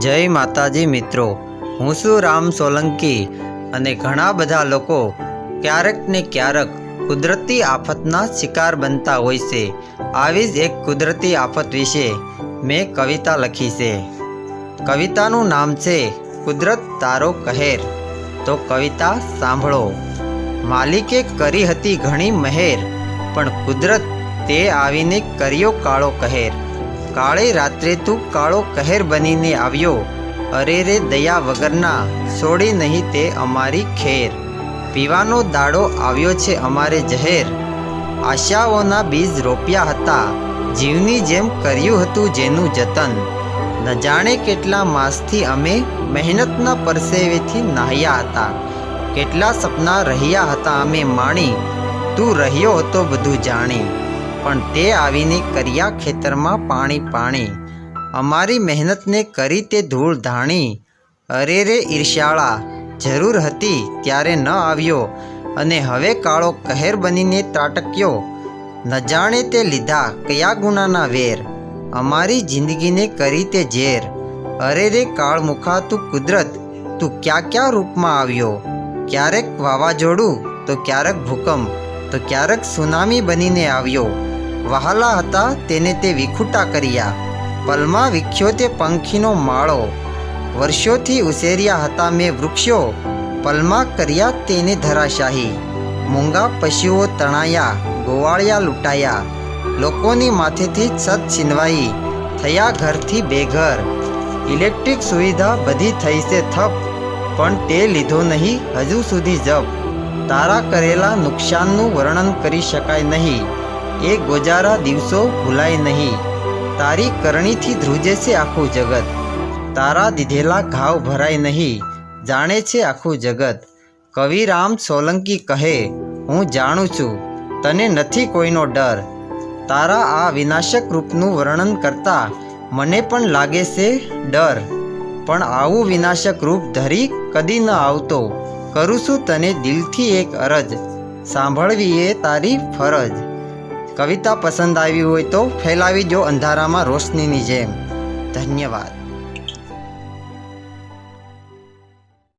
જય માતાજી મિત્રો. હું છું રામ સોલંકી અને ઘણા બધા લોકો ક્યારેક ને ક્યારેક કુદરતી આફતના શિકાર બનતા હોય છે. આવી જ એક કુદરતી આફત વિશે મેં કવિતા લખી છે. કવિતાનું નામ છે કુદરત તારો કહેર. તો કવિતા સાંભળો. માલિકે કરી હતી ઘણી મહેર, પણ કુદરત તે આવીને કર્યો કાળો કહેર. કાળે રાત્રે તું કાળો કહેર બનીને આવ્યો. અરે રે દયા વગરના, છોડી નહીં તે અમારી ખેર. પીવાનો દાડો આવ્યો છે અમારે જહેર આશાઓના બીજ રોપ્યા હતા. જીવની જેમ કર્યું હતું જેનું જતન. ન જાણે કેટલા માસથી અમે મહેનતના પરસેવેથી નાહ્યા હતા. કેટલા સપના રહ્યા હતા અમે માણી. તું રહ્યો હતો બધું જાણી. પણ તે આવીને કર્યા ખેતરમાં પાણી પાણી. અમારી મહેનતને કરી તે ધૂળ ધાણી. અરે રે ઈર્ષ્યાળા, જરૂર હતી ત્યારે ન આવ્યો અને હવે કાળો કહેર બનીને ત્રાટક્યો. ન જાણે તે લીધા કયા ગુનાના વેર. અમારી જિંદગીને કરી તે ઝેર. અરે રે કાળમુખા, તું કુદરત, તું ક્યાં ક્યાં રૂપમાં આવ્યો? ક્યારેક વાવાઝોડું, તો ક્યારેક ભૂકંપ, તો ક્યારેક સુનામી બનીને આવ્યો. વહાલા હતા તેને તે વિખૂટા કર્યા. પલમાં વિખ્યો તે પંખીનો માળો. વર્ષોથી ઉછેર્યા હતા મેં વૃક્ષો. પલમાં કર્યા તેને ધરાશાહી. મૂંગા પશુઓ તણાયા, ગોવાળિયા લૂંટાયા. લોકોની માથેથી છત છીનવાઈ. થયા ઘરથી બેઘર. ઇલેક્ટ્રિક સુવિધા બધી થઈ છે થપ, પણ તે લીધો નહીં, હજુ સુધી જપ. તારા કરેલા નુકસાનનું વર્ણન કરી શકાય નહીં. એ ગોજારા દિવસો ભૂલાય નહીં. તારી કરણીથી ધ્રુજે છે આખું જગત. તારા દીધેલા ઘાવ ભરાય નહીં. જાણે છે આખું જગત. કવિરામ સોલંકી કહે, હું જાણું છું. તને નથી કોઈનો ડર. તારા આ વિનાશક રૂપનું વર્ણન કરતા મને પણ લાગે છે ડર. પણ આવું વિનાશક રૂપ ધરી કદી ન આવતો. કરું છું તને દિલથી એક અરજ. સાંભળવી એ તારી ફરજ. કવિતા પસંદ આવી હોય તો ફેલાવી જો અંધારામાં રોશનીની જેમ. ધન્યવાદ.